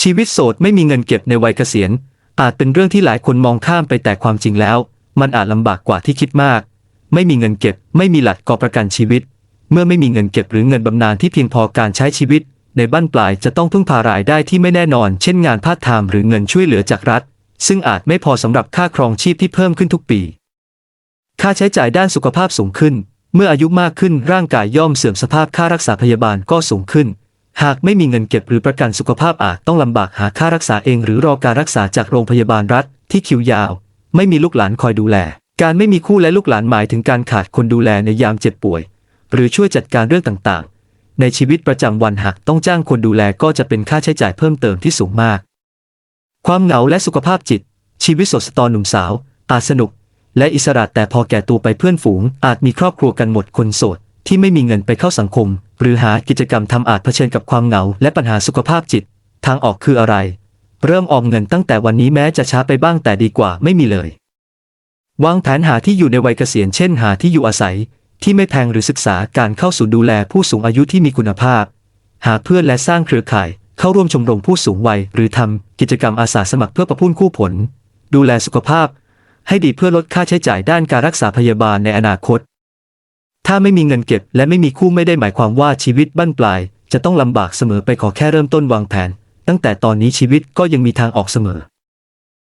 ชีวิตโสดไม่มีเงินเก็บในวัยเกษียณ อาจเป็นเรื่องที่หลายคนมองข้ามไปแต่ความจริงแล้ว มันอาจลำบากกว่าที่คิดมาก ไม่มีเงินเก็บ ไม่มีหลักกอประกันชีวิต เมื่อไม่มีเงินเก็บหรือเงินบำนาญที่เพียงพอการใช้ชีวิต ในบ้านปลายจะต้องพึ่งพารายได้ที่ไม่แน่นอน เช่นงานพาร์ทไทม์หรือเงินช่วยเหลือจากรัฐ ซึ่งอาจไม่พอสำหรับค่าครองชีพที่เพิ่มขึ้นทุกปี ค่าใช้จ่ายด้านสุขภาพสูงขึ้น เมื่ออายุมากขึ้นร่างกายย่อมเสื่อมสภาพค่ารักษาพยาบาลก็สูงขึ้น หากไม่มีเงินเก็บหรือประกันสุขภาพอาจต้องลำบากหาค่ารักษาเองหรือรอการรักษาจากโรงพยาบาลรัฐที่คิวยาว ไม่มีลูกหลานคอยดูแล การไม่มีคู่และลูกหลานหมายถึงการขาดคนดูแลในยามเจ็บป่วย หรือช่วยจัดการเรื่องต่างๆ ในชีวิตประจำวันหากต้องจ้างคนดูแลก็จะเป็นค่าใช้จ่ายเพิ่มเติมที่สูงมาก ความเหงาและสุขภาพจิต ชีวิตสดสตอนหนุ่มสาวอาจสนุก และอิสระแต่พอแก่ตัวไปเพื่อนฝูงอาจมีครอบครัวกันหมดคนโสด ที่ไม่มีเงินไปเข้าสังคม หรือหากิจกรรมทำอาจเผชิญกับความเหงา และปัญหาสุขภาพจิต ทางออกคืออะไร เริ่มออมเงินตั้งแต่วันนี้แม้จะช้าไปบ้างแต่ดีกว่าไม่มีเลยวางแผนหาที่อยู่ในวัยเกษียณเช่นหาที่อยู่อาศัย ที่ไม่แพงหรือศึกษาการเข้าสู่ดูแลผู้สูงอายุที่มีคุณภาพ หาเพื่อนและสร้างเครือข่าย เข้าร่วมชมรมผู้สูงวัย หรือทำกิจกรรมอาสาสมัครเพื่อประพุ่นคู่ผล ดูแลสุขภาพ ให้ดีเพื่อลดค่าใช้จ่ายด้านการรักษาพยาบาลในอนาคต ถ้าไม่มีเงินเก็บและไม่มีคู่ไม่ได้หมายความว่าชีวิตบั้นปลาย จะต้องลำบากเสมอไปขอแค่เริ่มต้นวางแผน ตั้งแต่ตอนนี้ชีวิตก็ยังมีทางออกเสมอ